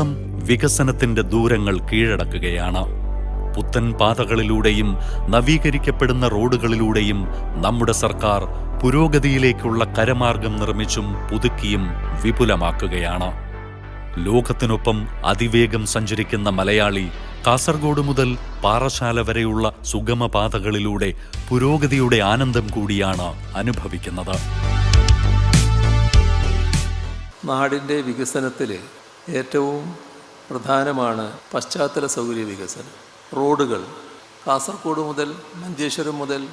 കേരളം വികസനത്തിന്റെ ദൂരങ്ങൾ കീഴടക്കുകയാണ്. പുത്തൻ പാതകളിലൂടെയും നവീകരിക്കപ്പെടുന്ന റോഡുകളിലൂടെയും നമ്മുടെ സർക്കാർ പുരോഗതിയിലേക്കുള്ള കരമാർഗം നിർമ്മിച്ചും പുതുക്കിയും വിപുലമാക്കുകയാണ്. ലോകത്തിനൊപ്പം അതിവേഗം സഞ്ചരിക്കുന്ന മലയാളി കാസർഗോഡ് മുതൽ പാറശാല വരെയുള്ള സുഗമപാതകളിലൂടെ പുരോഗതിയുടെ ആനന്ദം കൂടിയാണ് അനുഭവിക്കുന്നത്. നാടിന്റെ വികസനത്തിൽ ഏറ്റവും പ്രധാനമാണ് പശ്ചാത്തല സൗകര്യ വികസനം. റോഡുകൾ കാസർഗോഡ് മുതൽ മഞ്ചേശ്വരം മുതൽ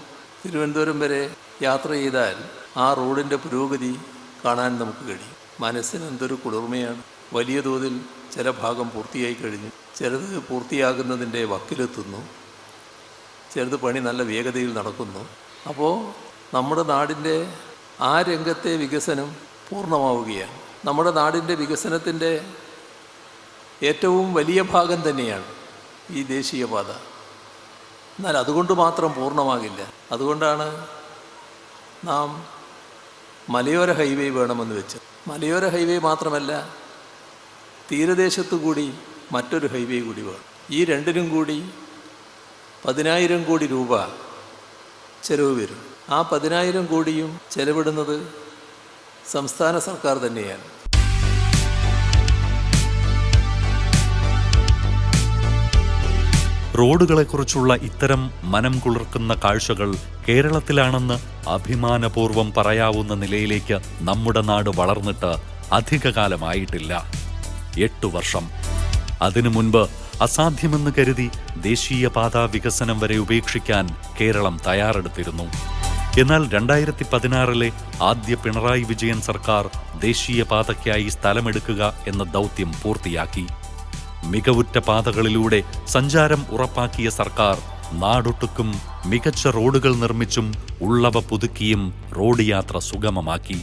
തിരുവനന്തപുരം വരെ യാത്ര ചെയ്താൽ ആ റോഡിന്റെ പുരോഗതി കാണാൻ നമുക്ക് കഴിയും. മനസ്സിന് എന്തൊരു കുളിർമയാണ്. വലിയ തോതിൽ ചില ഭാഗം പൂർത്തിയായി കഴിഞ്ഞു. ചിലത് പൂർത്തിയാകുന്നതിന്റെ വക്കിലെത്തുന്നു. ചിലത് പണി നല്ല വേഗതയിൽ നടക്കുന്നു. അപ്പോൾ നമ്മുടെ നാടിന്റെ ആ രംഗത്തെ വികസനം പൂർണമാവുകയാണ്. നമ്മുടെ നാടിന്റെ വികസനത്തിന്റെ ഏറ്റവും വലിയ ഭാഗം തന്നെയാണ് ഈ ദേശീയപാത. എന്നാൽ അതുകൊണ്ട് മാത്രം പൂർണമാകില്ല. അതുകൊണ്ടാണ് നാം മലയോര ഹൈവേ വേണമെന്ന് വെച്ചത്. മലയോര ഹൈവേ മാത്രമല്ല തീരദേശത്തു കൂടി മറ്റൊരു ഹൈവേ കൂടി വേണം. ഈ രണ്ടിനും കൂടി പതിനായിരം കോടി രൂപ ചെലവ് വരും. ആ പതിനായിരം കോടിയും ചെലവിടുന്നത് സംസ്ഥാന സർക്കാർ തന്നെയാണ്. റോഡുകളെക്കുറിച്ചുള്ള ഇത്തരം മനം കുളിർക്കുന്ന കാഴ്ചകൾ കേരളത്തിലാണെന്ന് അഭിമാനപൂർവം പറയാവുന്ന നിലയിലേക്ക് നമ്മുടെ നാട് വളർന്നിട്ട് അധികകാലമായിട്ടില്ല. എട്ടു വർഷം. അതിനു മുൻപ് അസാധ്യമെന്ന് കരുതി ദേശീയപാതാ വികസനം വരെ ഉപേക്ഷിക്കാൻ കേരളം തയ്യാറെടുത്തിരുന്നു. എന്നാൽ രണ്ടായിരത്തി പതിനാറിലെ ആദ്യ പിണറായി വിജയൻ സർക്കാർ ദേശീയപാതയ്ക്കായി സ്ഥലമെടുക്കുക എന്ന ദൗത്യം പൂർത്തിയാക്കി. മികവുറ്റ പാതകളിലൂടെ സഞ്ചാരം ഉറപ്പാക്കിയ സർക്കാർ നാടൊട്ടുക്കും മികച്ച റോഡുകൾ നിർമ്മിച്ചും ഉള്ളവ പുതുക്കിയും റോഡ് യാത്ര സുഗമമാക്കി.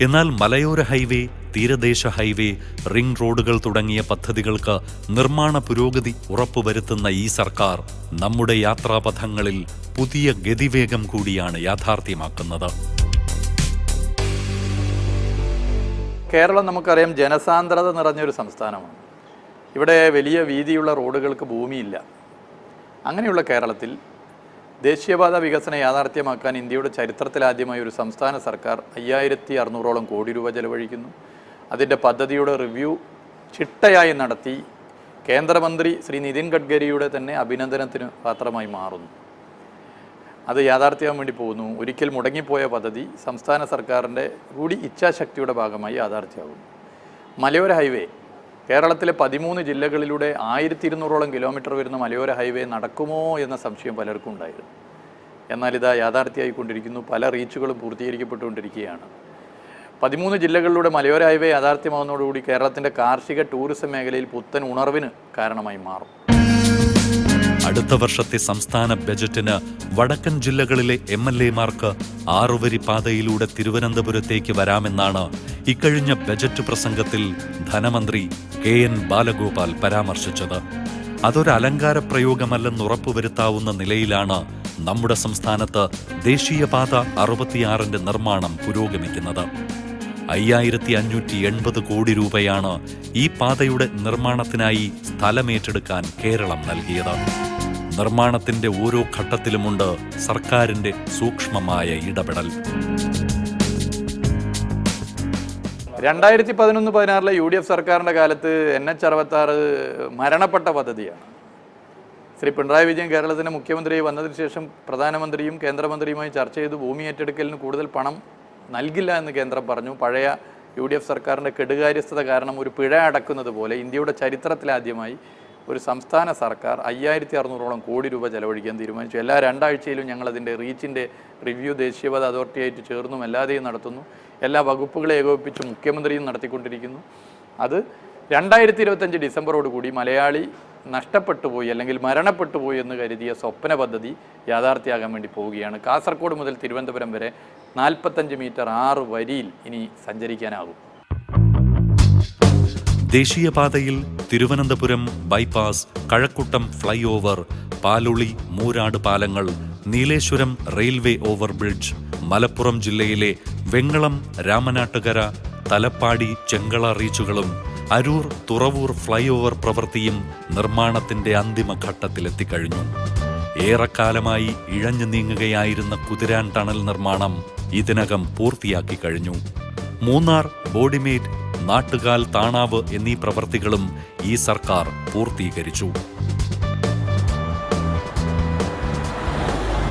എന്നാൽ മലയോര ഹൈവേ തീരദേശ ഹൈവേ റിംഗ് റോഡുകൾ തുടങ്ങിയ പദ്ധതികൾക്ക് നിർമ്മാണ പുരോഗതി ഉറപ്പുവരുത്തുന്ന ഈ സർക്കാർ നമ്മുടെ യാത്രാപഥങ്ങളിൽ പുതിയ ഗതിവേഗം കൂടിയാണ് യാഥാർത്ഥ്യമാക്കുന്നത്. കേരളം നമുക്കറിയാം ജനസാന്ദ്രത നിറഞ്ഞൊരു സംസ്ഥാനമാണ്. ഇവിടെ വലിയ വീതിയുള്ള റോഡുകൾക്ക് ഭൂമിയില്ല. അങ്ങനെയുള്ള കേരളത്തിൽ ദേശീയപാത വികസന യാഥാർത്ഥ്യമാക്കാൻ ഇന്ത്യയുടെ ചരിത്രത്തിലാദ്യമായി ഒരു സംസ്ഥാന സർക്കാർ അയ്യായിരത്തി അറുന്നൂറോളം കോടി രൂപ ചെലവഴിക്കുന്നു. അതിന്റെ പദ്ധതിയുടെ റിവ്യൂ ചിട്ടയായി നടത്തി കേന്ദ്രമന്ത്രി ശ്രീ നിതിൻ ഗഡ്കരിയുടെ തന്നെ അഭിനന്ദനത്തിന് പാത്രമായി മാറുന്നു. അത് യാഥാർത്ഥ്യമാൻ വേണ്ടി പോകുന്നു. ഒരിക്കൽ മുടങ്ങിപ്പോയ പദ്ധതി സംസ്ഥാന സർക്കാരിന്റെ കൂടി ഇച്ഛാശക്തിയുടെ ഭാഗമായി യാഥാർത്ഥ്യമാകുന്നു. മലയോര ഹൈവേ കേരളത്തിലെ പതിമൂന്ന് ജില്ലകളിലൂടെ ആയിരത്തി ഇരുന്നൂറോളം കിലോമീറ്റർ വരുന്ന മലയോര ഹൈവേ നടക്കുമോ എന്ന സംശയം പലർക്കും ഉണ്ടായിരുന്നു. എന്നാൽ ഇതാ യാഥാർത്ഥ്യമായിക്കൊണ്ടിരിക്കുന്നു. പല റീച്ചുകളും പൂർത്തീകരിക്കപ്പെട്ടുകൊണ്ടിരിക്കുകയാണ്. പതിമൂന്ന് ജില്ലകളിലൂടെ മലയോര ഹൈവേ യാഥാർത്ഥ്യമാകുന്നതോടുകൂടി കേരളത്തിന്റെ കാർഷിക ടൂറിസം മേഖലയിൽ പുത്തൻ ഉണർവിന് കാരണമായി മാറും. അടുത്ത വർഷത്തെ സംസ്ഥാന ബജറ്റിന് വടക്കൻ ജില്ലകളിലെ എം എൽ എമാർക്ക് ആറുവരി പാതയിലൂടെ തിരുവനന്തപുരത്തേക്ക് വരാമെന്നാണ് ഇക്കഴിഞ്ഞ ബജറ്റ് പ്രസംഗത്തിൽ ധനമന്ത്രി കെ എൻ ബാലഗോപാൽ പരാമർശിച്ചത്. അതൊരലങ്കാര പ്രയോഗമല്ലെന്ന് ഉറപ്പുവരുത്താവുന്ന നിലയിലാണ് നമ്മുടെ സംസ്ഥാനത്ത് ദേശീയപാത അറുപത്തിയാറിന്റെ നിർമ്മാണം പുരോഗമിക്കുന്നത്. അയ്യായിരത്തി അഞ്ഞൂറ്റി എൺപത് കോടി രൂപയാണ് ഈ പാതയുടെ നിർമ്മാണത്തിനായി സ്ഥലമേറ്റെടുക്കാൻ കേരളം നൽകിയത്. നിർമ്മാണത്തിന്റെ ഓരോ ഘട്ടത്തിലുമുണ്ട് സർക്കാരിന്റെ സൂക്ഷ്മമായ ഇടപെടൽ. രണ്ടായിരത്തി പതിനൊന്ന് പതിനാറിലെ യു ഡി എഫ് സർക്കാരിന്റെ കാലത്ത് എൻ എച്ച് അറുപത്താറ് മരണപ്പെട്ട പദ്ധതിയാണ്. ശ്രീ പിണറായി വിജയൻ കേരളത്തിന്റെ മുഖ്യമന്ത്രിയായി വന്നതിന് ശേഷം പ്രധാനമന്ത്രിയും കേന്ദ്രമന്ത്രിയുമായി ചർച്ച ചെയ്ത്. ഭൂമി ഏറ്റെടുക്കലിന് കൂടുതൽ പണം നൽകില്ല എന്ന് കേന്ദ്രം പറഞ്ഞു. പഴയ യു ഡി എഫ് സർക്കാരിന്റെ കെടുകാര്യസ്ഥത കാരണം ഒരു പിഴ അടക്കുന്നത് പോലെ ഇന്ത്യയുടെ ചരിത്രത്തിലാദ്യമായി ഒരു സംസ്ഥാന സർക്കാർ അയ്യായിരത്തി അറുന്നൂറോളം കോടി രൂപ ചെലവഴിക്കാൻ തീരുമാനിച്ചു. എല്ലാ രണ്ടാഴ്ചയിലും ഞങ്ങൾ അതിന്റെ റീച്ചിന്റെ റിവ്യൂ ദേശീയപാത അതോറിറ്റിയായിട്ട് ചേർന്നും അല്ലാതെയും നടത്തുന്നു. എല്ലാ വകുപ്പുകളെ ഏകോപിപ്പിച്ച് മുഖ്യമന്ത്രിയും നടത്തിക്കൊണ്ടിരിക്കുന്നു. അത് രണ്ടായിരത്തി ഇരുപത്തഞ്ച് ഡിസംബറോടുകൂടി മലയാളി നഷ്ടപ്പെട്ടു പോയി അല്ലെങ്കിൽ മരണപ്പെട്ടു പോയി എന്ന് കരുതിയ സ്വപ്ന പദ്ധതി യാഥാർത്ഥ്യമാകാൻ വേണ്ടി പോവുകയാണ്. കാസർഗോഡ് മുതൽ തിരുവനന്തപുരം വരെ നാൽപ്പത്തഞ്ച് മീറ്റർ ആറ് വരിയിൽ ഇനി സഞ്ചരിക്കാനാകും. ദേശീയപാതയിൽ Thiruvananthapuram bypass Kazhakkoottam fly over Paloli Moorad പാലങ്ങൾ നീലേശ്വരം റെയിൽവേ ഓവർബ്രിഡ്ജ് മലപ്പുറം ജില്ലയിലെ വെങ്ങളം രാമനാട്ടുകര തലപ്പാടി ചെങ്കള റീച്ചുകളും അരൂർ തുറവൂർ ഫ്ളൈ ഓവർ പ്രവൃത്തിയും നിർമ്മാണത്തിന്റെ അന്തിമഘട്ടത്തിലെത്തിക്കഴിഞ്ഞു. ഏറെക്കാലമായി ഇഴഞ്ഞു നീങ്ങുകയായിരുന്ന കുതിരാൻ ടണൽ നിർമ്മാണം ഇതിനകം പൂർത്തിയാക്കി കഴിഞ്ഞു. മൂന്നാർ ബോഡിമേറ്റ് നാട്ടുകാൽ താണാവ് എന്നീ പ്രവൃത്തികളും ഈ സർക്കാർ പൂർത്തീകരിച്ചു.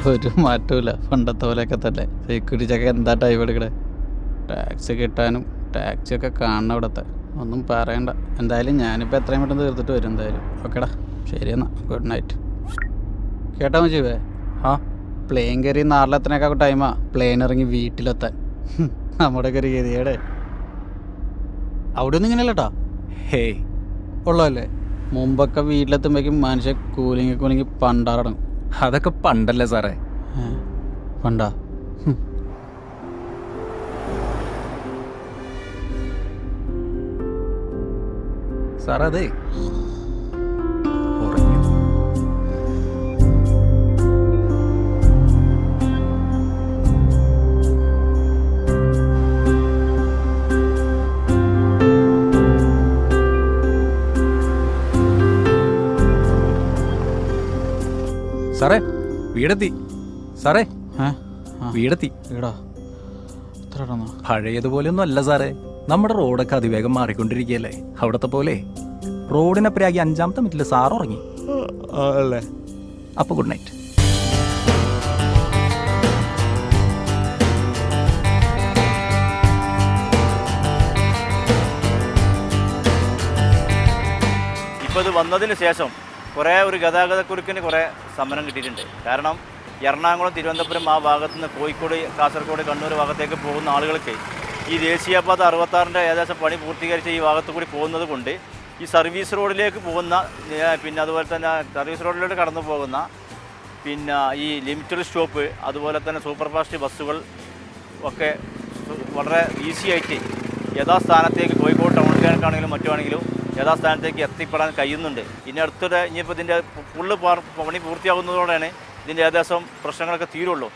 ഒരു മാറ്റമില്ല പണ്ടത്തെ പോലെയൊക്കെ തന്നെ. സെക്യൂരിറ്റിയൊക്കെ എന്താ ടൈം എടുക്കണേ? ടാക്സി കിട്ടാനും ടാക്സി ഒക്കെ കാണണം ഇവിടുത്തെ. ഒന്നും പറയണ്ട. എന്തായാലും ഞാനിപ്പോൾ എത്രയും പെട്ടെന്ന് തീർത്തിട്ട് വരും എന്തായാലും. ഓക്കേടാ. ശരി എന്നാ. ഗുഡ് നൈറ്റ് കേട്ടോ മജീവേ ആ. പ്ലെയിൻ കയറി നാട്ടിലെത്തനൊക്കെ ടൈമാ പ്ലെയിൻ ഇറങ്ങി വീട്ടിലെത്താൻ. നമ്മുടെ നമ്മുടെയൊക്കെ ഒരു ഗതിയുടെ അവിടെ ഒന്നും ഇങ്ങനെയല്ലട്ടാ? ഹേയ്. ഉള്ളതല്ലേ? മുമ്പൊക്കെ വീട്ടിലെത്തുമ്പോഴേക്കും മനുഷ്യ കൂലിങ്ങി കൂലിങ്ങി പണ്ടാറടങ്ങും. അതൊക്കെ പണ്ടല്ലേ സാറേ? പണ്ടാ? സാറേ അതെ. സാറേ വീടെത്തി. സാറേ ഏ? ആ, വീടെത്തി. എടാ ഇടന്നോ? പഴയതുപോലെയൊന്നും അല്ല സാറേ. നമ്മുടെ റോഡൊക്കെ അതിവേഗം മാറിക്കൊണ്ടിരിക്കുകയല്ലേ? അവിടത്തെ പോലെ. റോഡിനപ്പുറയാകി അഞ്ചാമത്തെ മിനിറ്റിൽ സാർ ഉറങ്ങി. അല്ലേ? അപ്പോൾ ഗുഡ് നൈറ്റ്. ഇപ്പൊ ഇത് വന്നതിന് ശേഷം കുറേ ഒരു ഗതാഗതക്കുരുക്കിന് കുറേ സമരം കിട്ടിയിട്ടുണ്ട്. കാരണം എറണാകുളം തിരുവനന്തപുരം ആ ഭാഗത്തു നിന്ന് കോഴിക്കോട് കാസർഗോഡ് കണ്ണൂർ ഭാഗത്തേക്ക് പോകുന്ന ആളുകൾക്ക് ഈ ദേശീയപാത അറുപത്താറിന്റെ ഏകദേശം പണി പൂർത്തീകരിച്ച് ഈ ഭാഗത്തു കൂടി പോകുന്നത് കൊണ്ട് ഈ സർവീസ് റോഡിലേക്ക് പോകുന്ന പിന്നെ അതുപോലെ തന്നെ സർവീസ് റോഡിലോട്ട് കടന്നു പോകുന്ന പിന്നെ ഈ ലിമിറ്റഡ് സ്റ്റോപ്പ് അതുപോലെ തന്നെ സൂപ്പർ ഫാസ്റ്റ് ബസ്സുകൾ ഒക്കെ വളരെ ഈസി ആയിട്ട് യഥാസ്ഥാനത്തേക്ക് കോഴിക്കോട് ടൗണിലേക്കാണെങ്കിലും മറ്റുമാണെങ്കിലും യഥാസ്ഥാനത്തേക്ക് എത്തിപ്പെടാൻ കഴിയുന്നുണ്ട്. ഇനി അടുത്തിടെ ഇനിയിപ്പോൾ ഇതിന്റെ ഫുള്ള് പണി പൂർത്തിയാകുന്നതോടെയാണ് ഇതിന്റെ ഏകദേശം പ്രശ്നങ്ങളൊക്കെ തീരുള്ളൂ.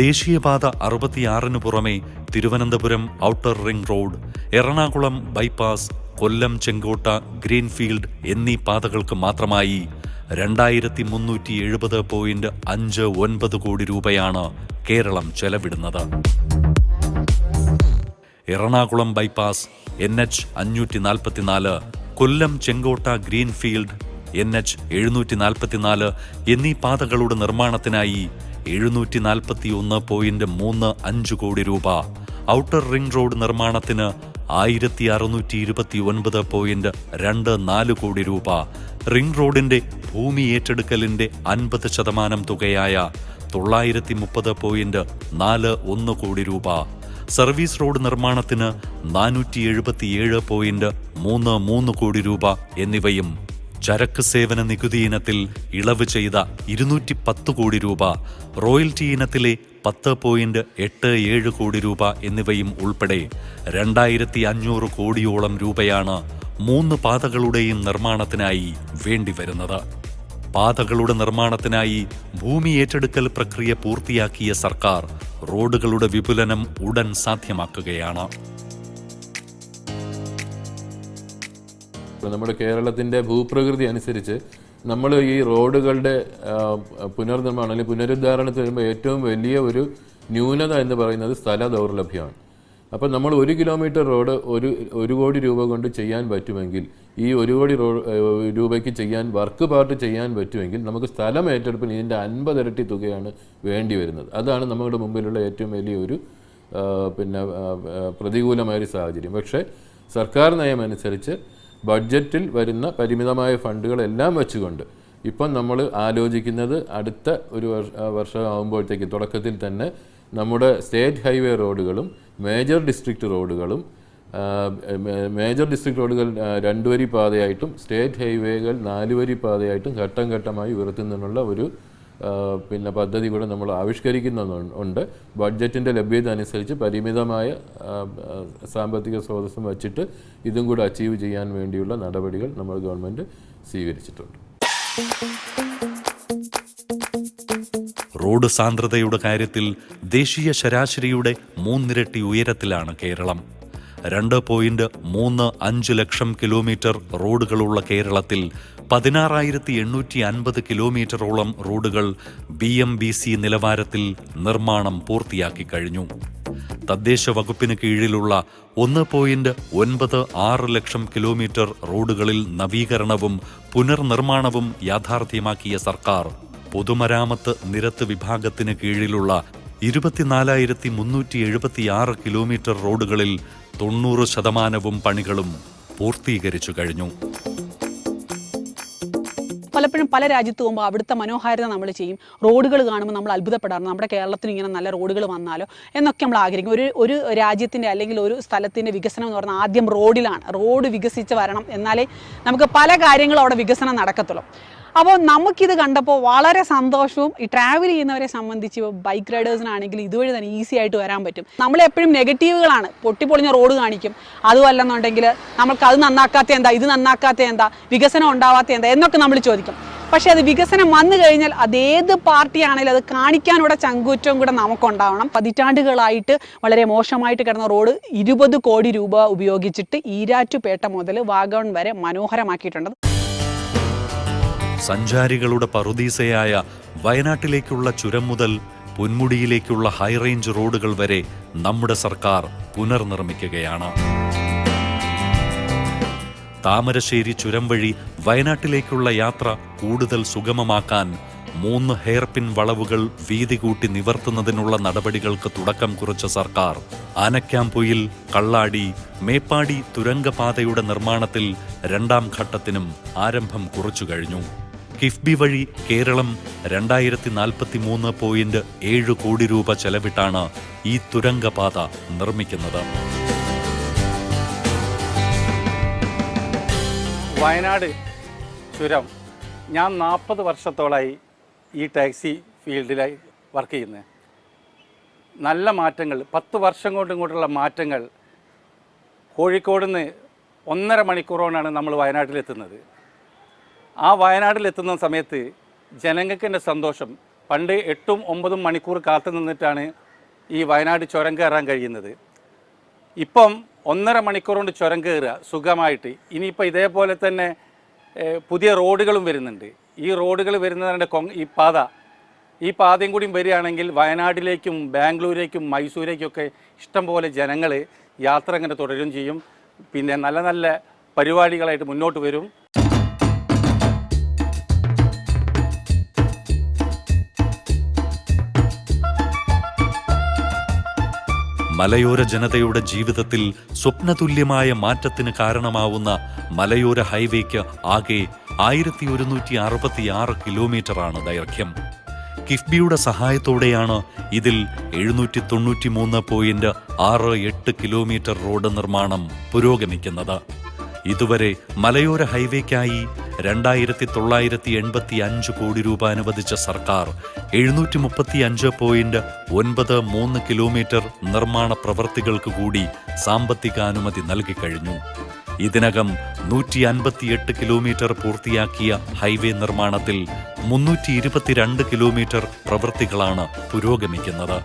ദേശീയപാത അറുപത്തിയാറിന് പുറമെ Thiruvananthapuram outer ring road Ernakulam bypass Kollam Chenkotta greenfield എന്നീ പാതകൾക്ക് മാത്രമായി രണ്ടായിരത്തി മുന്നൂറ്റി എഴുപത് പോയിന്റ് അഞ്ച് ഒൻപത് കോടി രൂപയാണ് കേരളം ചെലവിടുന്നത്. എറണാകുളം ബൈപ്പാസ് എൻ എച്ച് അഞ്ഞൂറ്റി നാൽപ്പത്തിനാല് Kollam Chenkotta greenfield N H എഴുന്നൂറ്റി നാൽപ്പത്തിനാല് എന്നീ പാതകളുടെ നിർമ്മാണത്തിനായി എഴുന്നൂറ്റി നാൽപ്പത്തി ഒന്ന് പോയിന്റ് മൂന്ന് അഞ്ച് കോടി രൂപ. ഔട്ടർ റിംഗ് റോഡ് നിർമ്മാണത്തിന് ആയിരത്തി അറുന്നൂറ്റി ഇരുപത്തി ഒൻപത് പോയിന്റ് രണ്ട് നാല് കോടി രൂപ. റിംഗ് റോഡിന്റെ ഭൂമി ഏറ്റെടുക്കലിന്റെ അൻപത് ശതമാനം തുകയായ തൊള്ളായിരത്തി മുപ്പത് പോയിന്റ് നാല് ഒന്ന് കോടി രൂപ. സർവീസ് റോഡ് നിർമ്മാണത്തിന് നാനൂറ്റി എഴുപത്തിയേഴ് പോയിന്റ് മൂന്ന് മൂന്ന് കോടി രൂപ എന്നിവയും ചരക്ക് സേവന നികുതി ഇനത്തിൽ ഇളവ് ചെയ്ത ഇരുന്നൂറ്റി പത്ത് കോടി രൂപ റോയൽറ്റി ഇനത്തിലെ പത്ത് പോയിന്റ് എട്ട് ഏഴ് കോടി രൂപ എന്നിവയും ഉൾപ്പെടെ രണ്ടായിരത്തി അഞ്ഞൂറ് കോടിയോളം രൂപയാണ് മൂന്ന് പാതകളുടെയും നിർമ്മാണത്തിനായി വേണ്ടിവരുന്നത്. പാതകളുടെ നിർമ്മാണത്തിനായി ഭൂമി ഏറ്റെടുക്കൽ പ്രക്രിയ പൂർത്തിയാക്കിയ സർക്കാർ റോഡുകളുടെ വിപുലനം ഉടൻ സാധ്യമാക്കുകയാണ്. ഇപ്പോൾ നമ്മുടെ കേരളത്തിന്റെ ഭൂപ്രകൃതി അനുസരിച്ച് നമ്മൾ ഈ റോഡുകളുടെ പുനർനിർമ്മാണം അല്ലെങ്കിൽ പുനരുദ്ധാരണത്തിൽ വരുമ്പോൾ ഏറ്റവും വലിയ ഒരു ന്യൂനത എന്ന് പറയുന്നത് സ്ഥല ദൗർലഭ്യമാണ്. അപ്പോൾ നമ്മൾ ഒരു കിലോമീറ്റർ റോഡ് ഒരു ഒരു കോടി രൂപ കൊണ്ട് ചെയ്യാൻ പറ്റുമെങ്കിൽ ഈ ഒരു കോടി റോ രൂപയ്ക്ക് ചെയ്യാൻ വർക്ക് പാർട്ട് ചെയ്യാൻ പറ്റുമെങ്കിൽ നമുക്ക് സ്ഥലം ഏറ്റെടുപ്പിന് ഇതിന്റെ അൻപതിരട്ടി തുകയാണ് വേണ്ടി വരുന്നത്. അതാണ് നമ്മുടെ മുമ്പിലുള്ള ഏറ്റവും വലിയ ഒരു പിന്നെ ആ, ആ, പ്രതികൂലമായ ഒരു സാഹചര്യം. പക്ഷേ സർക്കാർ നയം അനുസരിച്ച് ബഡ്ജറ്റിൽ വരുന്ന പരിമിതമായ ഫണ്ടുകളെല്ലാം വെച്ചുകൊണ്ട് ഇപ്പം നമ്മൾ ആലോചിക്കുന്നത് അടുത്ത ഒരു വർഷ വർഷം ആകുമ്പോഴത്തേക്ക് തുടക്കത്തിൽ തന്നെ നമ്മുടെ സ്റ്റേറ്റ് ഹൈവേ റോഡുകളും മേജർ ഡിസ്ട്രിക്റ്റ് റോഡുകളും മേജർ ഡിസ്ട്രിക്ട് റോഡുകൾ രണ്ടുവരി പാതയായിട്ടും സ്റ്റേറ്റ് ഹൈവേകൾ നാലുവരി പാതയായിട്ടും ഘട്ടം ഘട്ടമായി ഉയർത്തുന്നതിനുള്ള ഒരു പിന്നെ പദ്ധതി കൂടെ നമ്മൾ ആവിഷ്കരിക്കുന്നുണ്ട് ബഡ്ജറ്റിന്റെ ലഭ്യത അനുസരിച്ച് പരിമിതമായ സാമ്പത്തിക സ്രോതസ്സും വച്ചിട്ട് ഇതും കൂടെ അച്ചീവ് ചെയ്യാൻ വേണ്ടിയുള്ള നടപടികൾ നമ്മൾ ഗവൺമെന്റ് സ്വീകരിച്ചിട്ടുണ്ട്. റോഡ് സാന്ദ്രതയുടെ കാര്യത്തിൽ ദേശീയ ശരാശരിയുടെ മൂന്നിരട്ടി ഉയരത്തിലാണ് കേരളം. രണ്ട് പോയിന്റ് മൂന്ന് അഞ്ച് ലക്ഷം കിലോമീറ്റർ റോഡുകളുള്ള കേരളത്തിൽ പതിനാറായിരത്തി എണ്ണൂറ്റി അൻപത് കിലോമീറ്ററോളം റോഡുകൾ ബി എം ബി സി നിലവാരത്തിൽ നിർമ്മാണം പൂർത്തിയാക്കി കഴിഞ്ഞു. തദ്ദേശ വകുപ്പിന് കീഴിലുള്ള ഒന്ന് പോയിന്റ് ഒൻപത് ആറ് ലക്ഷം കിലോമീറ്റർ റോഡുകളിൽ നവീകരണവും പുനർനിർമ്മാണവും യാഥാർത്ഥ്യമാക്കിയ സർക്കാർ പൊതുമരാമത്ത് നിരത്ത് വിഭാഗത്തിന് കീഴിലുള്ള ഇരുപത്തിനാലായിരത്തി മുന്നൂറ്റി എഴുപത്തിയാറ് കിലോമീറ്റർ റോഡുകളിൽ തൊണ്ണൂറ് ശതമാനവും പണികളും പൂർത്തീകരിച്ചു കഴിഞ്ഞു. പലപ്പോഴും പല രാജ്യത്ത് പോകുമ്പോൾ അവിടുത്തെ മനോഹാരിത നമ്മൾ ചെയ്യും. റോഡുകൾ കാണുമ്പോൾ നമ്മൾ അത്ഭുതപ്പെടാറുണ്ട്. നമ്മുടെ കേരളത്തിന് ഇങ്ങനെ നല്ല റോഡുകൾ വന്നാലോ എന്നൊക്കെ നമ്മൾ ആഗ്രഹിക്കും. ഒരു ഒരു രാജ്യത്തിന്റെ അല്ലെങ്കിൽ ഒരു സ്ഥലത്തിന്റെ വികസനം എന്ന് പറഞ്ഞാൽ ആദ്യം റോഡിലാണ്. റോഡ് വികസിച്ച് വരണം. എന്നാലേ നമുക്ക് പല കാര്യങ്ങളും അവിടെ വികസനം നടക്കത്തുള്ളൂ. അപ്പോൾ നമുക്കിത് കണ്ടപ്പോൾ വളരെ സന്തോഷവും ഈ ട്രാവൽ ചെയ്യുന്നവരെ സംബന്ധിച്ച് ബൈക്ക് റൈഡേഴ്സിനാണെങ്കിൽ ഇതുവഴി തന്നെ ഈസി ആയിട്ട് വരാൻ പറ്റും. നമ്മളെപ്പോഴും നെഗറ്റീവുകളാണ്. പൊട്ടിപ്പൊളിഞ്ഞ റോഡ് കാണിക്കും. അതുമല്ലെന്നുണ്ടെങ്കിൽ നമ്മൾക്ക് അത് നന്നാക്കാത്ത എന്താ ഇത് നന്നാക്കാത്ത എന്താ വികസനം ഉണ്ടാവാത്ത എന്താ എന്നൊക്കെ നമ്മൾ ചോദിക്കും. പക്ഷേ അത് വികസനം വന്നു കഴിഞ്ഞാൽ അത് ഏത് പാർട്ടിയാണെങ്കിലും അത് കാണിക്കാനുള്ള ചങ്കൂറ്റവും കൂടെ നമുക്കുണ്ടാവണം. പതിറ്റാണ്ടുകളായിട്ട് വളരെ മോശമായിട്ട് കിടന്ന റോഡ് ഇരുപത് കോടി രൂപ ഉപയോഗിച്ചിട്ട് ഈരാറ്റുപേട്ട മുതൽ വാഗൺ വരെ മനോഹരമാക്കിയിട്ടുണ്ട്. സഞ്ചാരികളുടെ പറുദീസയായ വയനാട്ടിലേക്കുള്ള ചുരം മുതൽ പൊന്മുടിയിലേക്കുള്ള ഹൈറേഞ്ച് റോഡുകൾ വരെ നമ്മുടെ സർക്കാർ പുനർനിർമ്മിക്കുകയാണ്. താമരശ്ശേരി ചുരം വഴി വയനാട്ടിലേക്കുള്ള യാത്ര കൂടുതൽ സുഗമമാക്കാൻ മൂന്ന് ഹെയർപിൻ വളവുകൾ വീതി കൂട്ടി നിവർത്തുന്നതിനുള്ള നടപടികൾക്ക് തുടക്കം കുറിച്ച സർക്കാർ ആനക്കാംപൊയിൽ കള്ളാടി മേപ്പാടി തുരങ്കപാതയുടെ നിർമ്മാണത്തിൽ രണ്ടാം ഘട്ടത്തിനും ആരംഭം കുറിച്ചു കഴിഞ്ഞു. കിഫ്ബി വഴി കേരളം രണ്ടായിരത്തി നാൽപ്പത്തി മൂന്ന് പോയിന്റ് ഏഴ് കോടി രൂപ ചെലവിട്ടാണ് ഈ തുരങ്കപാത നിർമ്മിക്കുന്നത്. വയനാട് ചുരം. ഞാൻ നാൽപ്പത് വർഷത്തോളായി ഈ ടാക്സി ഫീൽഡിലായി വർക്ക് ചെയ്യുന്നത് നല്ല മാറ്റങ്ങൾ പത്ത് വർഷം കൊണ്ട് ഇങ്ങോട്ടുള്ള മാറ്റങ്ങൾ കോഴിക്കോട് നിന്ന് ഒന്നര മണിക്കൂറോടാണ് നമ്മൾ വയനാട്ടിലെത്തുന്നത്. ആ വയനാട്ടിലെത്തുന്ന സമയത്ത് ജനങ്ങൾക്ക് എന്റെ സന്തോഷം. പണ്ട് എട്ടും ഒമ്പതും മണിക്കൂർ കാത്തു നിന്നിട്ടാണ് ഈ വയനാട് ചുരം കയറാൻ കഴിയുന്നത്. ഇപ്പം ഒന്നര മണിക്കൂർ കൊണ്ട് ചുരം കയറുക സുഖമായിട്ട്. ഇനിയിപ്പോൾ ഇതേപോലെ തന്നെ പുതിയ റോഡുകളും വരുന്നുണ്ട്. ഈ റോഡുകൾ വരുന്നതിന്റെ ഈ പാത ഈ പാതയും കൂടിയും വരികയാണെങ്കിൽ വയനാട്ടിലേക്കും ബാംഗ്ലൂരേക്കും മൈസൂരേക്കൊക്കെ ഇഷ്ടംപോലെ ജനങ്ങൾ യാത്ര ഇങ്ങനെ തുടരും ചെയ്യും. പിന്നെ നല്ല നല്ല പരിപാടികളായിട്ട് മുന്നോട്ട് വരും. മലയോര ജനതയുടെ ജീവിതത്തിൽ സ്വപ്നതുല്യമായ മാറ്റത്തിന് കാരണമാവുന്ന മലയോര ഹൈവേക്ക് ആകെ ആയിരത്തി ഒരുന്നൂറ്റി അറുപത്തിയാറ് കിലോമീറ്ററാണ് ദൈർഘ്യം. കിഫ്ബിയുടെ സഹായത്തോടെയാണ് ഇതിൽ എഴുന്നൂറ്റി തൊണ്ണൂറ്റി മൂന്ന് പോയിന്റ് ആറ് എട്ട് കിലോമീറ്റർ റോഡ് നിർമ്മാണം പുരോഗമിക്കുന്നത്. ഇതുവരെ മലയോര ഹൈവേക്കായി രണ്ടായിരത്തി തൊള്ളായിരത്തി എൺപത്തി അഞ്ച് കോടി രൂപ അനുവദിച്ച സർക്കാർ എഴുന്നൂറ്റി മുപ്പത്തി അഞ്ച് പോയിന്റ് ഒൻപത് മൂന്ന് കിലോമീറ്റർ നിർമ്മാണ പ്രവൃത്തികൾക്ക് കൂടി സാമ്പത്തികാനുമതി നൽകിക്കഴിഞ്ഞു ഇതിനകം നൂറ്റി അൻപത്തിയെട്ട് കിലോമീറ്റർ പൂർത്തിയാക്കിയ ഹൈവേ നിർമ്മാണത്തിൽ മുന്നൂറ്റി ഇരുപത്തിരണ്ട് കിലോമീറ്റർ പ്രവൃത്തികളാണ് പുരോഗമിക്കുന്നത്.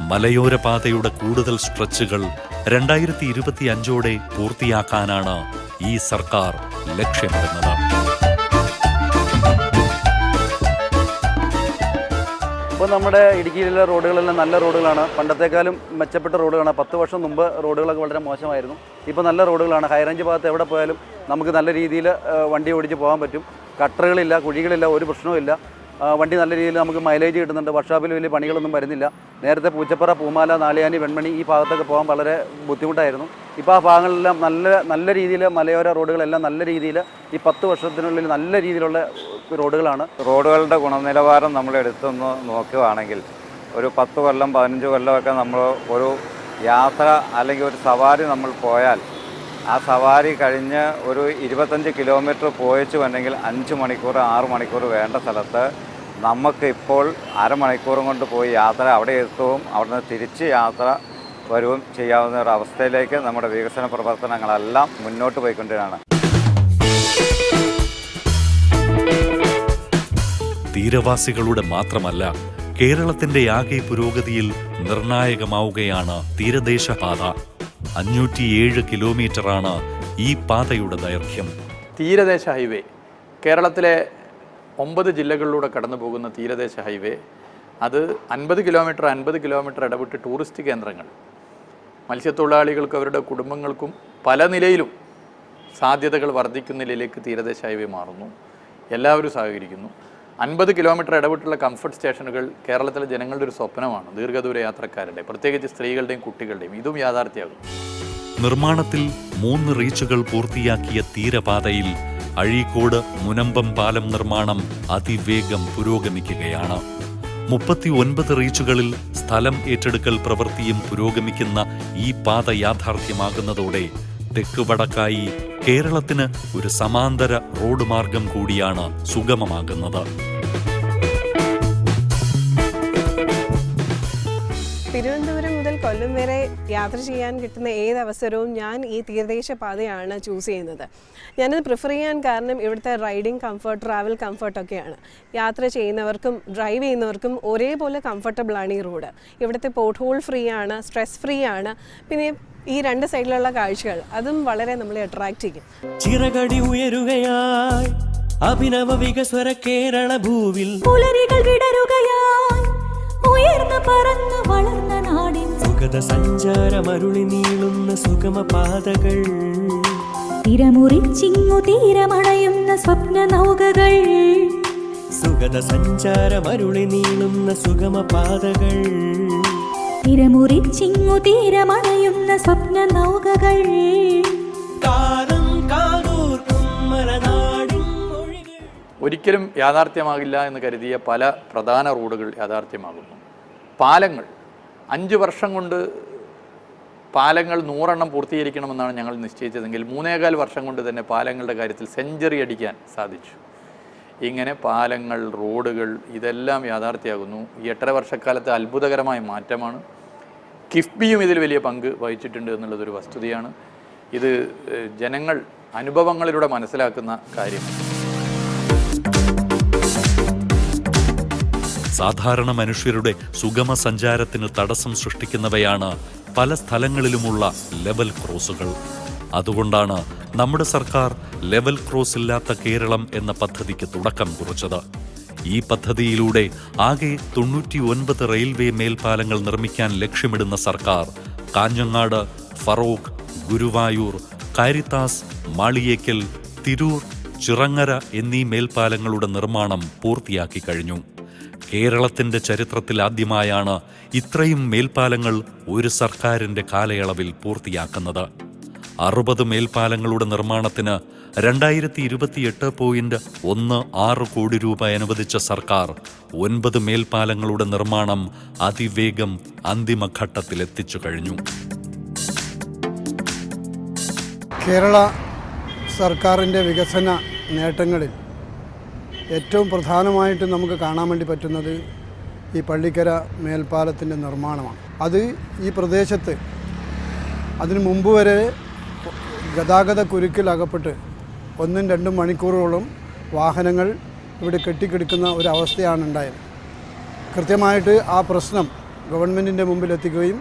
മലയോര പാതയുടെ കൂടുതൽ സ്ട്രെച്ചുകൾ രണ്ടായിരത്തി ഇരുപത്തി അഞ്ചോടെ പൂർത്തിയാക്കാനാണ് ഈ സർക്കാർ ലക്ഷ്യമിടുന്നത്. ഇപ്പോൾ നമ്മുടെ ഇടുക്കിയിലെ റോഡുകളെല്ലാം നല്ല റോഡുകളാണ്. പണ്ടത്തെക്കാളും മെച്ചപ്പെട്ട റോഡുകളാണ്. പത്ത് വർഷം മുമ്പ് റോഡുകളൊക്കെ വളരെ മോശമായിരുന്നു. ഇപ്പോൾ നല്ല റോഡുകളാണ്. ഹൈറേഞ്ച് ഭാഗത്ത് എവിടെ പോയാലും നമുക്ക് നല്ല രീതിയിൽ വണ്ടി ഓടിച്ച് പോകാൻ പറ്റും. കട്ടറുകളില്ല കുഴികളില്ല ഒരു പ്രശ്നവുമില്ല. വണ്ടി നല്ല രീതിയിൽ നമുക്ക് മൈലേജ് കിട്ടുന്നുണ്ട്. വർക്ക്ഷോപ്പിൽ വലിയ പണികളൊന്നും വരുന്നില്ല. നേരത്തെ പൂച്ചപ്പറ പൂമാല നാളിയാനി വെൺമണി ഈ ഭാഗത്തൊക്കെ പോകാൻ വളരെ ബുദ്ധിമുട്ടായിരുന്നു. ഇപ്പോൾ ആ ഭാഗങ്ങളെല്ലാം നല്ല നല്ല രീതിയിൽ മലയോര റോഡുകളെല്ലാം നല്ല രീതിയിൽ ഈ പത്ത് വർഷത്തിനുള്ളിൽ നല്ല രീതിയിലുള്ള റോഡുകളാണ്. റോഡുകളുടെ ഗുണനിലവാരം നമ്മൾ എടുത്തൊന്ന് നോക്കുകയാണെങ്കിൽ ഒരു പത്ത് കൊല്ലം പതിനഞ്ച് കൊല്ലമൊക്കെ നമ്മൾ ഒരു യാത്ര അല്ലെങ്കിൽ ഒരു സവാരി നമ്മൾ പോയാൽ ആ സവാരി കഴിഞ്ഞ് ഒരു ഇരുപത്തഞ്ച് കിലോമീറ്റർ പോയച്ചു വന്നെങ്കിൽ അഞ്ച് മണിക്കൂർ ആറ് മണിക്കൂർ വേണ്ട സ്ഥലത്ത് നമുക്ക് ഇപ്പോൾ അരമണിക്കൂറും കൊണ്ട് പോയി യാത്ര അവിടെ എത്തുകയും അവിടെ നിന്ന് തിരിച്ച് യാത്ര വരുകയും ചെയ്യാവുന്ന ഒരു അവസ്ഥയിലേക്ക് നമ്മുടെ വികസന പ്രവർത്തനങ്ങളെല്ലാം മുന്നോട്ട് പോയിക്കൊണ്ടിരിക്കുകയാണ്. തീരവാസികളുടെ മാത്രമല്ല കേരളത്തിന്റെ ആകെ പുരോഗതിയിൽ നിർണായകമാവുകയാണ് തീരദേശ തീരദേശപാത അഞ്ഞൂറ്റിയേഴ് കിലോമീറ്ററാണ് ഈ പാതയുടെ ദൈർഘ്യം. തീരദേശ ഹൈവേ കേരളത്തിലെ ഒമ്പത് ജില്ലകളിലൂടെ കടന്നു പോകുന്ന തീരദേശ ഹൈവേ അത് അൻപത് കിലോമീറ്റർ അൻപത് കിലോമീറ്റർ ഇടവിട്ട് ടൂറിസ്റ്റ് കേന്ദ്രങ്ങൾ. മത്സ്യത്തൊഴിലാളികൾക്ക് അവരുടെ കുടുംബങ്ങൾക്കും പല നിലയിലും സാധ്യതകൾ വർദ്ധിക്കുന്ന നിലയിലേക്ക് തീരദേശ ഹൈവേ മാറുന്നു. എല്ലാവരും സഹകരിക്കുന്നു. അൻപത് കിലോമീറ്റർ ഇടവിട്ടുള്ള കംഫർട്ട് സ്റ്റേഷനുകൾ കേരളത്തിലെ ജനങ്ങളുടെ ഒരു സ്വപ്നമാണ്. ദീർഘദൂര യാത്രക്കാരുടെ പ്രത്യേകിച്ച് സ്ത്രീകളുടെയും കുട്ടികളുടെയും. ഇതും യാഥാർത്ഥ്യമാകും നിർമ്മാണത്തിൽ മൂന്ന് റീച്ചുകൾ പൂർത്തിയാക്കിയ തീരപാതയിൽ അഴീക്കോട് മുനമ്പം പാലം നിർമ്മാണം അതിവേഗം പുരോഗമിക്കുകയാണ്. മുപ്പത്തി ഒൻപത് റീച്ചുകളിൽ സ്ഥലം ഏറ്റെടുക്കൽ പ്രവൃത്തിയും പുരോഗമിക്കുന്ന ഈ പാത യാഥാർത്ഥ്യമാകുന്നതോടെ തെക്ക് വടക്കായി കേരളത്തിന് ഒരു സമാന്തര റോഡ് മാർഗം കൂടിയാണ് സുഗമമാകുന്നത്. തിരുവനന്തപുരം കൊല്ലം വരെ യാത്ര ചെയ്യാൻ കിട്ടുന്ന ഏത് അവസരവും ഞാൻ ഈ തീരദേശ പാതയാണ് ചൂസ് ചെയ്യുന്നത്. ഞാനത് പ്രിഫർ ചെയ്യാൻ കാരണം ഇവിടുത്തെ റൈഡിങ് കംഫർട്ട് ട്രാവൽ കംഫർട്ടൊക്കെയാണ് യാത്ര ചെയ്യുന്നവർക്കും ഡ്രൈവ് ചെയ്യുന്നവർക്കും ഒരേപോലെ കംഫർട്ടബിളാണ് ഈ റോഡ് ഇവിടുത്തെ പോർട്ട് ഹോൾ ഫ്രീ ആണ് സ്ട്രെസ് ഫ്രീ ആണ്. പിന്നെ ഈ രണ്ട് സൈഡിലുള്ള കാഴ്ചകൾ അതും വളരെ നമ്മളെ അട്രാക്റ്റ് ചെയ്യും. ചിറകടി ഉയരുകയായി അഭിനവ വികസ്വര കേരള ഭൂവിൽ. പുലരികൾ വിടരുകയായി ഉയർന്നു പറന്നു വളർന്ന നാടിൻ സുഗത സഞ്ചാരമരുളി നീളുന്ന സുഗമ പാതകൾ തിരമുറിച്ചിങ്ങു തീരമണയുന്ന സ്വപ്ന നൗകകൾ. സുഗത സഞ്ചാരമരുളി നീളുന്ന സുഗമ പാതകൾ തിരമുറിച്ചിങ്ങു തീരമണയുന്ന സ്വപ്ന നൗകകൾ. കാലം കാതോർക്കും മലനാടിൻ മൊഴികൾ ഒരിക്കലും യാഥാർത്ഥ്യമാകില്ല എന്ന് കരുതിയ പല പ്രധാന റോഡുകൾ യാഥാർത്ഥ്യമാകുന്നു. പാലങ്ങൾ അഞ്ച് വർഷം കൊണ്ട് പാലങ്ങൾ നൂറെണ്ണം പൂർത്തീകരിക്കണമെന്നാണ് ഞങ്ങൾ നിശ്ചയിച്ചതെങ്കിൽ മൂന്നേകാൽ വർഷം കൊണ്ട് തന്നെ പാലങ്ങളുടെ കാര്യത്തിൽ സെഞ്ചുറി അടിക്കാൻ സാധിച്ചു. ഇങ്ങനെ പാലങ്ങൾ റോഡുകൾ ഇതെല്ലാം യാഥാർത്ഥ്യമാകുന്നു. ഈ എട്ടര വർഷക്കാലത്തെ അത്ഭുതകരമായ മാറ്റമാണ്. കിഫ്ബിയും ഇതിൽ വലിയ പങ്ക് വഹിച്ചിട്ടുണ്ട് എന്നുള്ളതൊരു വസ്തുതയാണ്. ഇത് ജനങ്ങൾ അനുഭവങ്ങളിലൂടെ മനസ്സിലാക്കുന്ന കാര്യമാണ്. സാധാരണ മനുഷ്യരുടെ സുഗമ സഞ്ചാരത്തിന് തടസ്സം സൃഷ്ടിക്കുന്നവയാണ് പല സ്ഥലങ്ങളിലുമുള്ള ലെവൽ ക്രോസുകൾ. അതുകൊണ്ടാണ് നമ്മുടെ സർക്കാർ ലെവൽ ക്രോസ് ഇല്ലാത്ത കേരളം എന്ന പദ്ധതിക്ക് തുടക്കം കുറിച്ചത്. ഈ പദ്ധതിയിലൂടെ ആകെ തൊണ്ണൂറ്റി ഒൻപത് റെയിൽവേ മേൽപ്പാലങ്ങൾ നിർമ്മിക്കാൻ ലക്ഷ്യമിടുന്ന സർക്കാർ കാഞ്ഞങ്ങാട് ഫറോക്ക് ഗുരുവായൂർ കാരിത്താസ് മാളിയേക്കൽ തിരൂർ ചിറങ്ങര എന്നീ മേൽപ്പാലങ്ങളുടെ നിർമ്മാണം പൂർത്തിയാക്കി കഴിഞ്ഞു. കേരളത്തിന്റെ ചരിത്രത്തിൽ ആദ്യമായാണ് ഇത്രയും മേൽപ്പാലങ്ങൾ ഒരു സർക്കാരിന്റെ കാലയളവിൽ പൂർത്തിയാക്കുന്നത്. അറുപത് മേൽപ്പാലങ്ങളുടെ നിർമ്മാണത്തിന് രണ്ടായിരത്തി ഇരുപത്തിയെട്ട് പോയിന്റ് ഒന്ന് ആറ് കോടി രൂപ അനുവദിച്ച സർക്കാർ ഒൻപത് മേൽപ്പാലങ്ങളുടെ നിർമ്മാണം അതിവേഗം അന്തിമഘട്ടത്തിലെത്തിച്ചു കഴിഞ്ഞു. കേരള സർക്കാരിന്റെ വികസന നേട്ടങ്ങളിൽ ഏറ്റവും പ്രധാനമായിട്ട് നമുക്ക് കാണാൻ വേണ്ടി പറ്റുന്നത് ഈ പള്ളിക്കര മേൽപ്പാലത്തിന്റെ നിർമ്മാണമാണ്. അത് ഈ പ്രദേശത്ത് അതിനു മുമ്പ് വരെ ഗതാഗത കുരുക്കിൽ അകപ്പെട്ട് ഒന്നും രണ്ടും മണിക്കൂറുകളും വാഹനങ്ങൾ ഇവിടെ കെട്ടിക്കിടക്കുന്ന ഒരു അവസ്ഥയാണ് ഉണ്ടായത്. കൃത്യമായിട്ട് ആ പ്രശ്നം ഗവൺമെന്റിന്റെ മുമ്പിൽ എത്തിക്കുകയും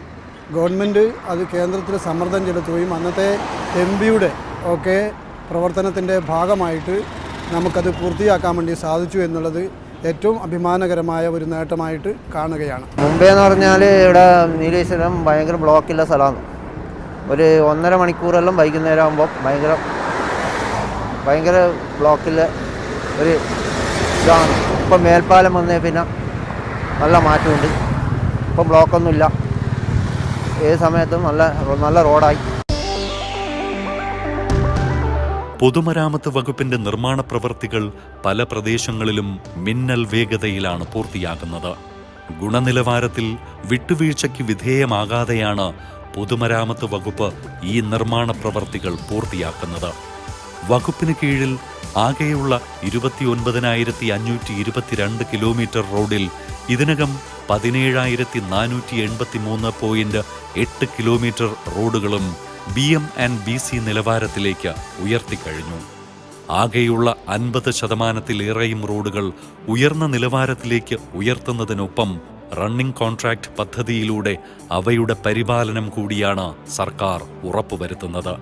ഗവൺമെന്റ് അത് കേന്ദ്രത്തിൽ സമ്മർദ്ദം ചെലുത്തുകയും അന്നത്തെ എം ഒക്കെ പ്രവർത്തനത്തിന്റെ ഭാഗമായിട്ട് നമുക്കത് പൂർത്തിയാക്കാൻ വേണ്ടി സാധിച്ചു എന്നുള്ളത് ഏറ്റവും അഭിമാനകരമായ ഒരു നേട്ടമായിട്ട് കാണുകയാണ്. മുംബൈ എന്ന് പറഞ്ഞാൽ ഇവിടെ നീലേശ്വരം ഭയങ്കര ബ്ലോക്കുള്ള സ്ഥലമാണ്. ഒരു ഒന്നര മണിക്കൂറെല്ലാം വൈകുന്നേരം ആകുമ്പോൾ ഭയങ്കര ഭയങ്കര ബ്ലോക്കില്ല ഒരു ഇതാണ്. ഇപ്പം മേൽപ്പാലം വന്നേ പിന്നെ നല്ല മാറ്റമുണ്ട്. ഇപ്പം ബ്ലോക്കൊന്നുമില്ല. ഏത് സമയത്തും നല്ല നല്ല റോഡായി. പൊതുമരാമത്ത് വകുപ്പിന്റെ നിർമ്മാണ പ്രവൃത്തികൾ പല പ്രദേശങ്ങളിലും മിന്നൽ വേഗതയിലാണ് പൂർത്തിയാകുന്നത്. ഗുണനിലവാരത്തിൽ വിട്ടുവീഴ്ചയ്ക്ക് വിധേയമാകാതെയാണ് പൊതുമരാമത്ത് വകുപ്പ് ഈ നിർമ്മാണ പ്രവർത്തികൾ പൂർത്തിയാക്കുന്നത്. വകുപ്പിന് കീഴിൽ ആകെയുള്ള ഇരുപത്തിയൊൻപതിനായിരത്തി അഞ്ഞൂറ്റി ഇരുപത്തിരണ്ട് കിലോമീറ്റർ റോഡിൽ ഇതിനകം പതിനേഴായിരത്തി നാനൂറ്റി എൺപത്തി മൂന്ന് പോയിന്റ് എട്ട് കിലോമീറ്റർ റോഡുകളും B M and B C നിലവാരത്തിലേക്ക് ഉയർത്തിക്കഴിഞ്ഞു. ആകെയുള്ള അൻപത് ശതമാനത്തിലേറെയും റോഡുകൾ ഉയർന്ന നിലവാരത്തിലേക്ക് ഉയർത്തുന്നതിനൊപ്പം റണ്ണിംഗ് കോൺട്രാക്ട് പദ്ധതിയിലൂടെ അവയുടെ പരിപാലനം കൂടിയാണ് സർക്കാർ ഉറപ്പുവരുത്തുന്നത്.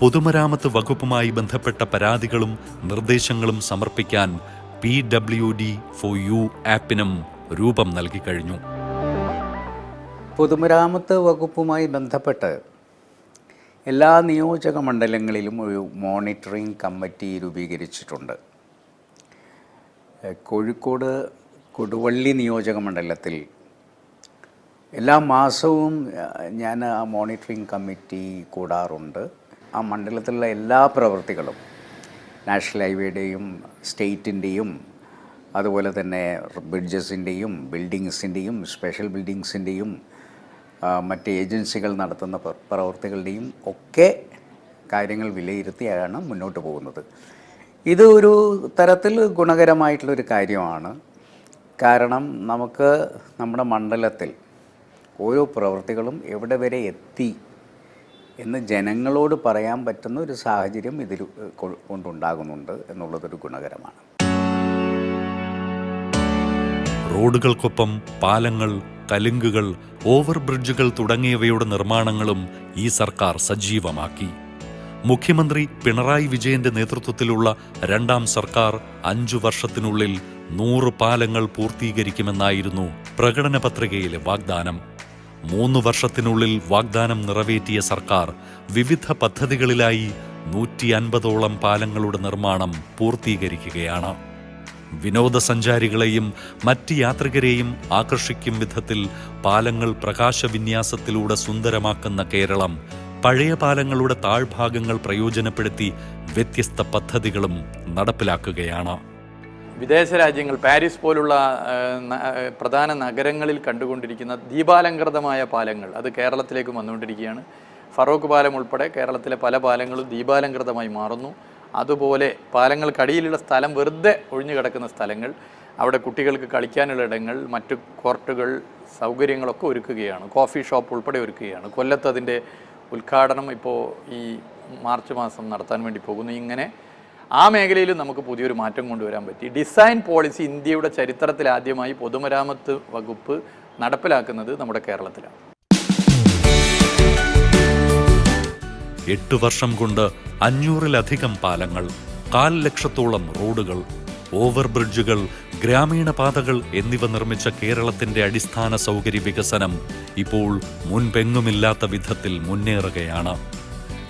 പൊതുമരാമത്ത് വകുപ്പുമായി ബന്ധപ്പെട്ട പരാതികളും നിർദ്ദേശങ്ങളും സമർപ്പിക്കാൻ P W D for U ആപ്പിനും രൂപം നൽകിക്കഴിഞ്ഞു. പൊതുമരാമത്ത് വകുപ്പുമായി ബന്ധപ്പെട്ട് എല്ലാ നിയോജക മണ്ഡലങ്ങളിലും ഒരു മോണിറ്ററിംഗ് കമ്മിറ്റി രൂപീകരിച്ചിട്ടുണ്ട്. കോഴിക്കോട് കൊടുവള്ളി നിയോജക മണ്ഡലത്തിൽ എല്ലാ മാസവും ഞാൻ ആ മോണിറ്ററിംഗ് കമ്മിറ്റി കൂടാറുണ്ട്. ആ മണ്ഡലത്തിലുള്ള എല്ലാ പ്രവൃത്തികളും നാഷണൽ ഹൈവേയുടെയും സ്റ്റേറ്റിന്റെയും അതുപോലെ തന്നെ ബ്രിഡ്ജസിന്റെയും ബിൽഡിങ്സിന്റെയും സ്പെഷ്യൽ ബിൽഡിങ്സിന്റെയും മറ്റ് ഏജൻസികൾ നടത്തുന്ന പ്രവർത്തികളുടെയും ഒക്കെ കാര്യങ്ങൾ വിലയിരുത്തിയാണ് മുന്നോട്ട് പോകുന്നത്. ഇത് ഒരു തരത്തിൽ ഗുണകരമായിട്ടുള്ളൊരു കാര്യമാണ്. കാരണം നമുക്ക് നമ്മുടെ മണ്ഡലത്തിൽ ഓരോ പ്രവൃത്തികളും എവിടെ വരെ എത്തി എന്ന് ജനങ്ങളോട് പറയാൻ പറ്റുന്ന ഒരു സാഹചര്യം ഇതിൽ കൊണ്ടുണ്ടാകുന്നുണ്ട് എന്നുള്ളതൊരു ഗുണകരമാണ്. റോഡുകൾക്കൊപ്പം പാലങ്ങൾ കലുങ്കുകൾ ഓവർ ബ്രിഡ്ജുകൾ തുടങ്ങിയവയുടെ നിർമ്മാണങ്ങളും ഈ സർക്കാർ സജീവമാക്കി. മുഖ്യമന്ത്രി പിണറായി വിജയന്റെ നേതൃത്വത്തിലുള്ള രണ്ടാം സർക്കാർ അഞ്ചു വർഷത്തിനുള്ളിൽ നൂറ് പാലങ്ങൾ പൂർത്തീകരിക്കുമെന്നായിരുന്നു പ്രകടന പത്രികയിലെ വാഗ്ദാനം. മൂന്ന് വർഷത്തിനുള്ളിൽ വാഗ്ദാനം നിറവേറ്റിയ സർക്കാർ വിവിധ പദ്ധതികളിലായി നൂറ്റി അൻപതോളം പാലങ്ങളുടെ നിർമ്മാണം പൂർത്തീകരിക്കുകയാണ്. വിനോദസഞ്ചാരികളെയും മറ്റ് യാത്രികരെയും ആകർഷിക്കും വിധത്തിൽ പാലങ്ങൾ പ്രകാശവിന്യാസത്തിലൂടെ സുന്ദരമാക്കുന്ന കേരളം പഴയ പാലങ്ങളുടെ താഴ്ഭാഗങ്ങൾ പ്രയോജനപ്പെടുത്തി വ്യത്യസ്ത പദ്ധതികളും നടപ്പിലാക്കുകയാണ്. വിദേശ രാജ്യങ്ങൾ പാരീസ് പോലുള്ള പ്രധാന നഗരങ്ങളിൽ കണ്ടുകൊണ്ടിരിക്കുന്ന ദീപാലങ്കൃതമായ പാലങ്ങൾ അത് കേരളത്തിലേക്ക് വന്നുകൊണ്ടിരിക്കുകയാണ്. ഫറോക്ക് പാലം ഉൾപ്പെടെ കേരളത്തിലെ പല പാലങ്ങളും ദീപാലങ്കൃതമായി മാറുന്നു. അതുപോലെ പാലങ്ങൾക്കടിയിലുള്ള സ്ഥലം വെറുതെ ഒഴിഞ്ഞു കിടക്കുന്ന സ്ഥലങ്ങൾ അവിടെ കുട്ടികൾക്ക് കളിക്കാനുള്ള ഇടങ്ങൾ മറ്റു കോർട്ടുകൾ സൗകര്യങ്ങളൊക്കെ ഒരുക്കുകയാണ്. കോഫി ഷോപ്പ് ഉൾപ്പെടെ ഒരുക്കുകയാണ്. കൊല്ലത്ത് അതിന്റെ ഉദ്ഘാടനം ഇപ്പോൾ ഈ മാർച്ച് മാസം നടത്താൻ വേണ്ടി പോകുന്നു. ഇങ്ങനെ ആ മേഖലയിൽ നമുക്ക് പുതിയൊരു മാറ്റം കൊണ്ടുവരാൻ പറ്റി. ഡിസൈൻ പോളിസി ഇന്ത്യയുടെ ചരിത്രത്തിൽ ആദ്യമായി പൊതുമരാമത്ത് വകുപ്പ് നടപ്പിലാക്കുന്നത് നമ്മുടെ കേരളത്തിലാണ്. എട്ട് വർഷം കൊണ്ട് അഞ്ഞൂറിലധികം പാലങ്ങൾ കാൽ ലക്ഷത്തോളം റോഡുകൾ ഓവർ ബ്രിഡ്ജുകൾ ഗ്രാമീണ പാതകൾ എന്നിവ നിർമ്മിച്ച കേരളത്തിന്റെ അടിസ്ഥാന സൗകര്യ വികസനം ഇപ്പോൾ മുൻപെങ്ങുമില്ലാത്ത വിധത്തിൽ മുന്നേറുകയാണ്.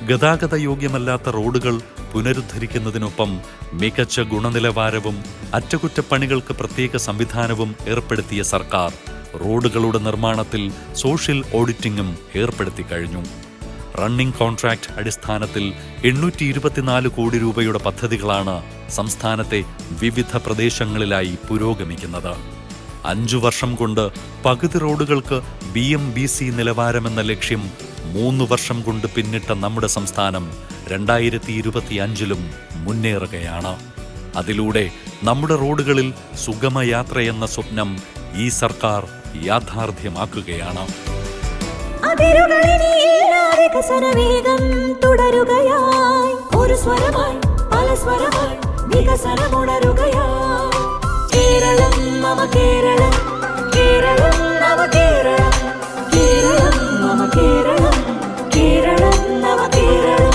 ഗതാഗത യോഗ്യമല്ലാത്ത റോഡുകൾ പുനരുദ്ധരിക്കുന്നതിനൊപ്പം മികച്ച ഗുണനിലവാരവും അറ്റകുറ്റപ്പണികൾക്ക് പ്രത്യേക സംവിധാനവും ഏർപ്പെടുത്തിയ സർക്കാർ റോഡുകളുടെ നിർമ്മാണത്തിൽ സോഷ്യൽ ഓഡിറ്റിംഗും ഏർപ്പെടുത്തി കഴിഞ്ഞു. റണ്ണിംഗ് കോൺട്രാക്ട് അടിസ്ഥാനത്തിൽ എണ്ണൂറ്റി ഇരുപത്തിനാല് കോടി രൂപയുടെ പദ്ധതികളാണ് സംസ്ഥാനത്തെ വിവിധ പ്രദേശങ്ങളിലായി പുരോഗമിക്കുന്നത്. അഞ്ചു വർഷം കൊണ്ട് പകുതി റോഡുകൾക്ക് ബി എം ബി സി നിലവാരമെന്ന ലക്ഷ്യം മൂന്ന് വർഷം കൊണ്ട് പിന്നിട്ട നമ്മുടെ സംസ്ഥാനം രണ്ടായിരത്തി ഇരുപത്തി അഞ്ചിലും മുന്നേറുകയാണ്. അതിലൂടെ നമ്മുടെ റോഡുകളിൽ സുഗമയാത്രയെന്ന സ്വപ്നം ഈ സർക്കാർ യാഥാർത്ഥ്യമാക്കുകയാണ്. അതിരുകളിനിയില്ലാതെ കസനവേഗം തുടരുകയായി. ഒരു സ്വരമായി പല സ്വരമായി വികസനമുണരുകയായി കേരളം മമ കേരളം കേരളം നവ കേരളം. കേരളം മമ കേരളം കേരളം നവ കേരളം.